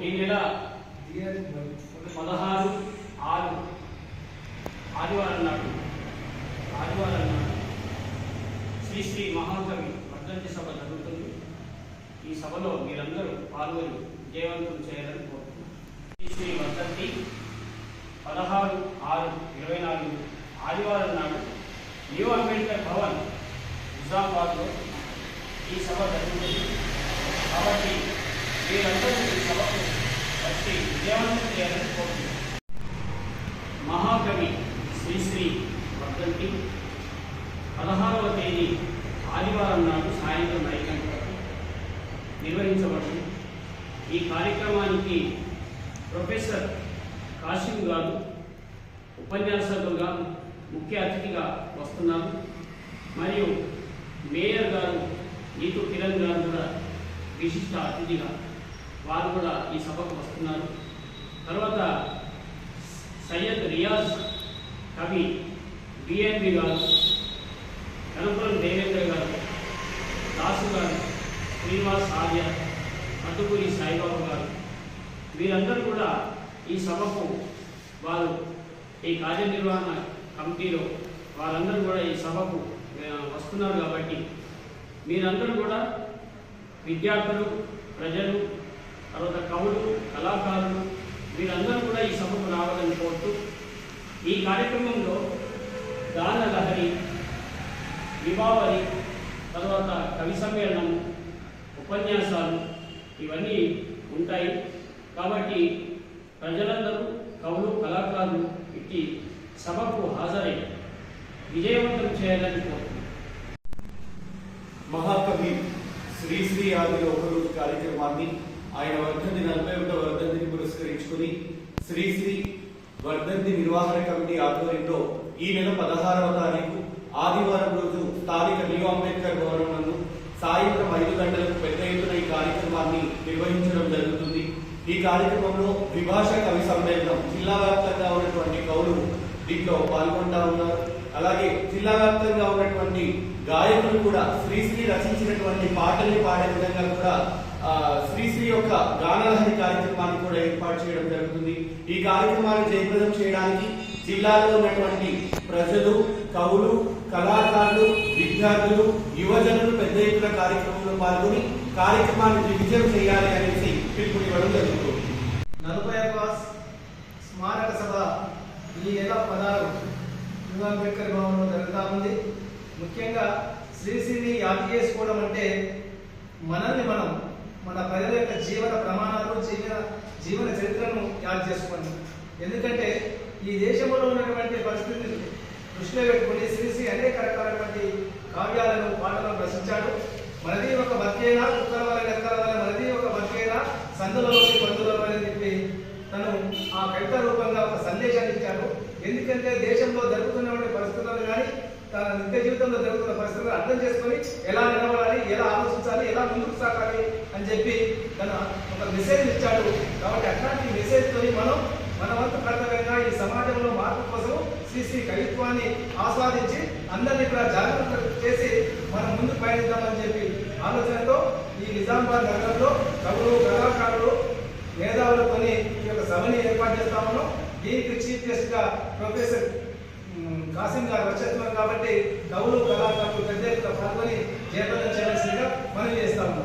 ఈ నెల పదహారు ఆరు ఆదివారం నాడు ఆదివారం నాడు శ్రీ శ్రీ మహాకవి వర్ధంతి సభ జరుగుతుంది ఈ సభలో మీరందరూ పాల్గొని విజయవంతం చేయాలని కోరుతున్నాను శ్రీ శ్రీ వర్ధంతి పదహారు ఆరు ఇరవై నాలుగు ఆదివారం నాడు న్యూ అంబేద్కర్ భవన్ నిజామాబాద్లో ఈ సభ జరుగుతుంది కాబట్టి మీరందరూ ఈ సభకు వచ్చి విజయవంతం చేయాలని కోరుతున్నాను మహాకవి శ్రీశ్రీ వర్ధంతి పదహారవ తేదీ ఆదివారం నాడు సాయంత్రం ఐదు గంటలకు నిర్వహించబడింది. ఈ కార్యక్రమానికి ప్రొఫెసర్ కాశిం గారు ఉపన్యాసకులుగా ముఖ్య అతిథిగా వస్తున్నారు. మరియు మేయర్ గారు నీతు కిరణ్ గారు కూడా విశిష్ట అతిథిగా వారు కూడా ఈ సభకు వస్తున్నారు. తర్వాత సయ్యద్ రియాజ్ కవి బిఎన్బి గారు కనపురం దేవేంద్ర గారు దాసు గారు శ్రీనివాస్ ఆర్య అటుకూరి సాయిబాబు గారు. వీరందరూ కూడా ఈ సభకు వారు ఈ కార్యనిర్వహణ కమిటీలో వారందరూ కూడా ఈ సభకు వస్తున్నారు కాబట్టి మీరందరూ కూడా విద్యార్థులు ప్రజలు తర్వాత కవులు కళాకారులు వీరందరూ కూడా ఈ సభకు రావాలని కోరుతూ ఈ కార్యక్రమంలో గాన లహరి దీపావళి తర్వాత కవి సమ్మేళనం ఉపన్యాసాలు ఇవన్నీ ఉంటాయి. కాబట్టి ప్రజలందరూ కవులు కళాకారులు ఇట్టి సభకు హాజరై విజయవంతం చేయాలని కోరుతున్నాను మహాకవి శ్రీశ్రీ ఆది ఒకరోజు కార్యక్రమాన్ని ఆయన వర్ధంతి నలభై ఒకటో వర్ధంతిని పురస్కరించుకుని శ్రీశ్రీ వర్ధంతి నిర్వహణ కమిటీ ఆధ్వర్యంలో ఈ నెల పదహారవ తారీఖు ఆదివారం రోజు స్థానిక న్యూ అంబేద్కర్ భవనం నందు సాయంత్రం ఐదు గంటలకు పెద్ద ఎత్తున ఈ కార్యక్రమాన్ని నిర్వహించడం జరుగుతుంది. ఈ కార్యక్రమంలో విభాష కవి సమ్మేళనం జిల్లా వ్యాప్తంగా ఉన్నటువంటి కవులు దీంట్లో పాల్గొంటా ఉన్నారు. అలాగే జిల్లా వ్యాప్తంగా ఉన్నటువంటి గాయకులు కూడా శ్రీశ్రీ రచించినటువంటి పాటల్ని పాడే విధంగా కూడా శ్రీశ్రీ యొక్క గానలహరి కార్యక్రమాన్ని కూడా ఏర్పాటు చేయడం జరుగుతుంది. ఈ కార్యక్రమాన్ని జయప్రదం చేయడానికి జిల్లాలో ఉన్నటువంటి ప్రజలు కవులు కళాకారులు విద్యార్థులు యువజనులు పెద్ద ఎత్తున కార్యక్రమంలో పాల్గొని కార్యక్రమాన్ని దిగ్విజయం చేయాలి అనేసి పిలుపునివ్వడం జరుగుతుంది. నలభై ఒక్క స్మారక సభ ఈ నెల పదహారు న్యూ అంబేద్కర్ భవన్లో జరుగుతూ ఉంది. ముఖ్యంగా శ్రీశ్రీని యాద చేసుకోవడం అంటే మనల్ని మనం మన ప్రజల యొక్క జీవన ప్రమాణాలు జీవన జీవన చరిత్రను యాద చేసుకోండి ఎందుకంటే ఈ దేశంలో ఉన్నటువంటి పరిస్థితిని దృష్టిలో పెట్టుకుని శ్రీశ్రీ అనేక రకాలైనటువంటి కావ్యాలను పాటలను రచించాడు. మనది ఒక బతికేనా? కుక్కల వల్ల ఎక్కల వల్ల మనది ఒక బతికేనా? సందులలోని పందులలో అని చెప్పి తను ఆ కవిత రూపంగా ఒక సందేశాన్ని ఇచ్చాడు. ఎందుకంటే దేశంలో జరుగుతున్నటువంటి పరిస్థితులను కానీ తన నిత్య జీవితంలో జరుగుతున్న పరిస్థితులను అర్థం చేసుకొని ఎలా నిలబడాలి ఎలా ఆలోచించాలి ఎలా ముందుకు సాగాలి అని చెప్పి తన ఒక మెసేజ్ ఇచ్చాడు. కాబట్టి అట్లాంటి మెసేజ్తో మనం మన వంతు కర్తవ్యంగా ఈ సమాజంలో మార్పు కోసం శ్రీశ్రీ కవిత్వాన్ని ఆస్వాదించి అందరినీ కూడా జాగ్రత్త చేసి మనం ముందుకు పయనిద్దామని చెప్పి ఆలోచనతో ఈ నిజామాబాద్ నగరంలో కవులు కళాకారులు మేధావులతోని ఈ యొక్క సభని ఏర్పాటు చేస్తామను దీనికి చీఫ్ గెస్ట్గా ప్రొఫెసర్ కాసిం గారు వచ్చేస్తున్నారు కాబట్టి కవులు కళాకారులు పెద్ద ఎత్తున పాల్గొని జయప్రదం చేయాల్సిందిగా మనం చేస్తాము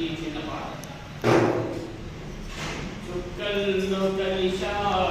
ఈ చిన్న పాట. చుక్కల్లో కలిశారు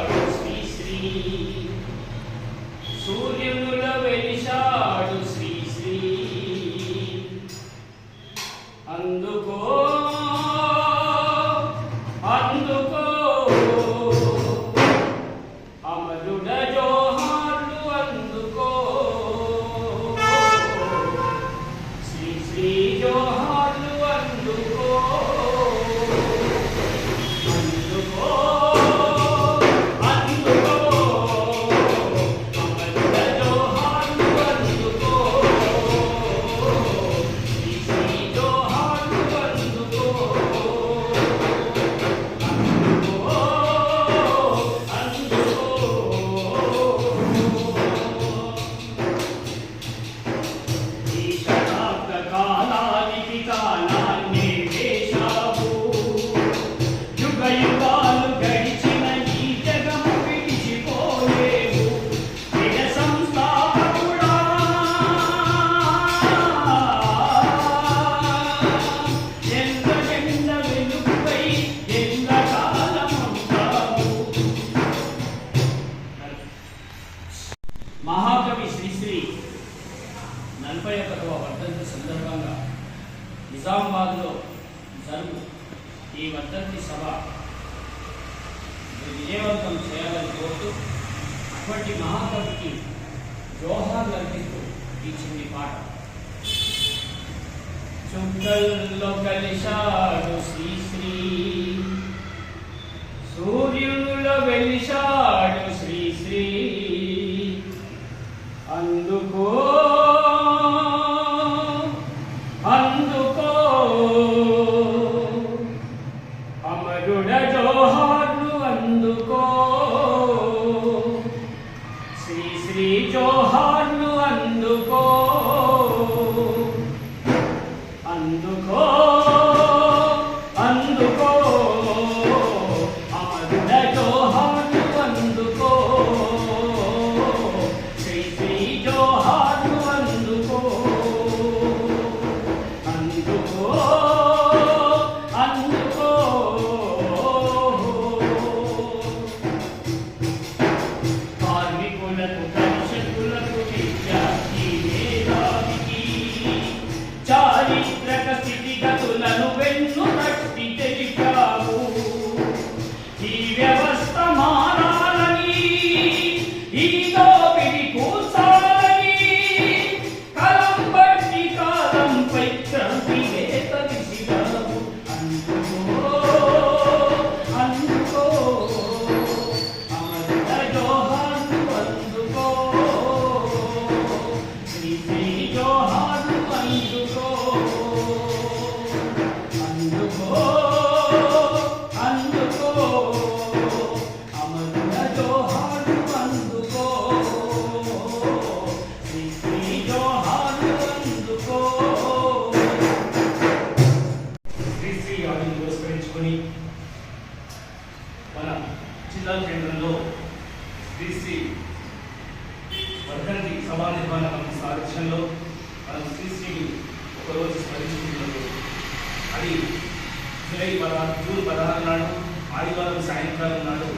మహాకవి శ్రీశ్రీ నలభై ఒకటవ వర్ధంతి సందర్భంగా నిజామాబాద్లో జరుగు ఈ వర్ధంతి సభ విజయవంతం చేయాలని కోరుతూ అటువంటి మహాకవికి జోహార్లు అర్పిస్తూ ఈ చిన్ని పాట. చుక్కల్లో కలిశాడు శ్రీశ్రీ పదహారు పదహారు నాడు ఆదివారం సాయంకాలం నాడు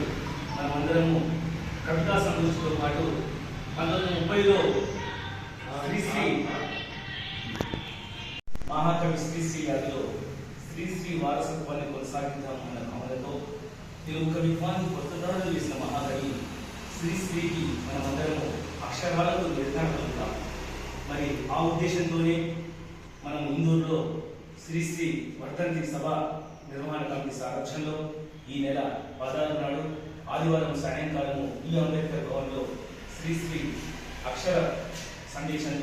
మనమందరము కవితా సందర్శతో పాటు పంతొమ్మిది ముప్పైలో శ్రీశ్రీ మహాకవి శ్రీశ్రీ గారిలో శ్రీశ్రీ వారసత్వాన్ని కొనసాగించాలన్న భావనతో తెలుగు కవిత్వాన్ని కొత్తదారులు చేసిన మహాకవి శ్రీశ్రీకి మనమందరము అక్షరాలకు నిర్ధారణ మరి ఆ ఉద్దేశంతోనే మనం ఇందూరులో శ్రీశ్రీ వర్ధంతి సభ నిర్మాణ కమిటీ సారథ్యంలో ఈ నెల పదహారు నాడు ఆదివారం సాయంకాలము ఈ అంబేద్కర్ భవన్లో శ్రీశ్రీ అక్షర సందేశం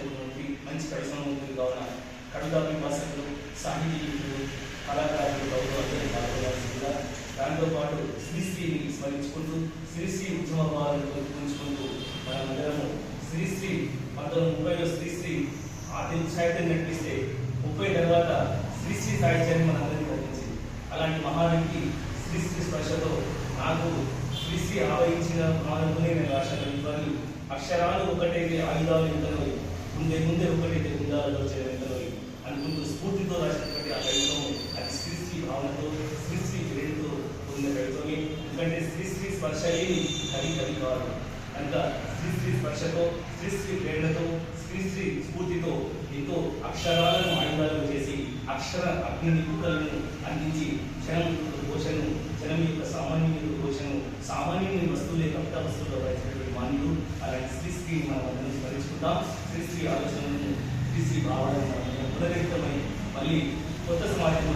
మంచి పరిశ్రమ ఉంటుంది కావున కవితా విమర్శకులు సాహితీయులు కళాకారులు గౌరవ అందరూ పాల్గొనాల్సిందిగా దాంతోపాటు శ్రీశ్రీని స్మరించుకుంటూ శ్రీశ్రీ ఉద్యమ భావాలను ఉంచుకుంటూ మనమందరము శ్రీశ్రీ పంతొమ్మిది ముప్పైలో శ్రీశ్రీ ఆర్థిక సాహిత్యం నడిపిస్తే ముప్పై తర్వాత శ్రీశ్రీ సాహిత్యాన్ని మనం అలాంటి మహావ్యక్తి మహానికి శ్రీశ్రీ స్పర్శతో నాకు శ్రీశ్రీ ఆవహించిన మానవునే నేను రాశాను ఇవన్నీ అక్షరాలు ఒకటైతే ఆయుధాలు ఎంతలో ముందే ముందే ఒకటైతే ఉండాలో వచ్చే ఎంతలో అనుకుంటూ స్ఫూర్తితో రాసినటువంటి ఆ కవిత్వం అది శ్రీశ్రీ భావనతో శ్రీశ్రీ ప్రేరణతో ఉన్న కవిత్వమే ఎందుకంటే శ్రీ శ్రీ స్పర్శ లేని కవి కవి కాదు. కనుక శ్రీ శ్రీ స్పర్శతో శ్రీ శ్రీ ప్రేరణతో శ్రీ శ్రీ స్ఫూర్తితో ఎంతో అక్షరాలు అక్షర అగ్ని కుక్కలను అందించి జనం యొక్క జనం యొక్క సామాన్యుల యొక్క పోషణను సామాన్యుని వస్తువులే కవిత వస్తువులు పరిచినటువంటి మాన్యుడు అలాంటి శ్రీ శ్రీ మనం అందరం స్మరించుకుంటాం శ్రీ శ్రీ ఆలోచనలను శ్రీ శ్రీ భావాలను మనం పునరితమై మళ్ళీ కొత్త సమాజంలో